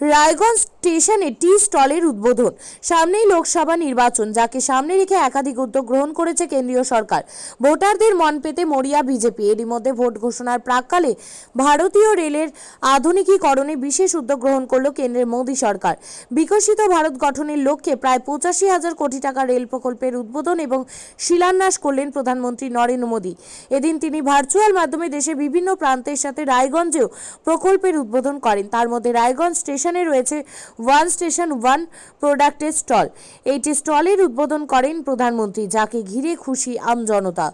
রায়গঞ্জ স্টেশনে টি স্টলের উদ্বোধন। সামনেই লোকসভা নির্বাচন, যাকে সামনে রেখে একাধিক উদ্যোগ গ্রহণ করেছে কেন্দ্রীয় সরকার। ভোটারদের মন পেতে মরিয়া বিজেপি। এরই মধ্যে ভোট ঘোষণার প্রাককালে ভারতীয় রেলের আধুনিকীকরণে বিশেষ উদ্যোগ গ্রহণ করল কেন্দ্রের মোদী সরকার। বিকশিত ভারত গঠনের লক্ষ্যে প্রায় পঁচাশি হাজার কোটি টাকা রেল প্রকল্পের উদ্বোধন এবং শিলান্যাস করলেন প্রধানমন্ত্রী নরেন্দ্র মোদী। এদিন তিনি ভার্চুয়াল মাধ্যমে দেশের বিভিন্ন প্রান্তের সাথে রায়গঞ্জেও প্রকল্পের উদ্বোধন করেন। তার মধ্যে রায়গঞ্জ স্টেশনে রয়েছে ওয়ান স্টেশন, ওয়ান প্রোডাক্টের স্টল। এইটি স্টলের উদ্বোধন করেন প্রধানমন্ত্রী, যাকে ঘিরে খুশি আমজনতা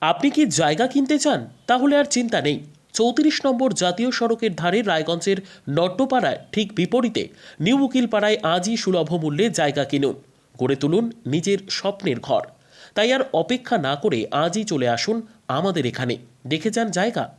আপনি কি জায়গা কিনতে চান? তাহলে আর চিন্তা নেই। চৌত্রিশ নম্বর জাতীয় সড়কের ধারে রায়গঞ্জের নট্টপাড়ায় ঠিক বিপরীতে নিউ উকিলপাড়ায় আজই সুলভ মূল্যে জায়গা কিনুন। গড়ে তুলুন নিজের স্বপ্নের ঘর। তাই আর অপেক্ষা না করে আজই চলে আসুন আমাদের এখানে। দেখে যান জায়গা।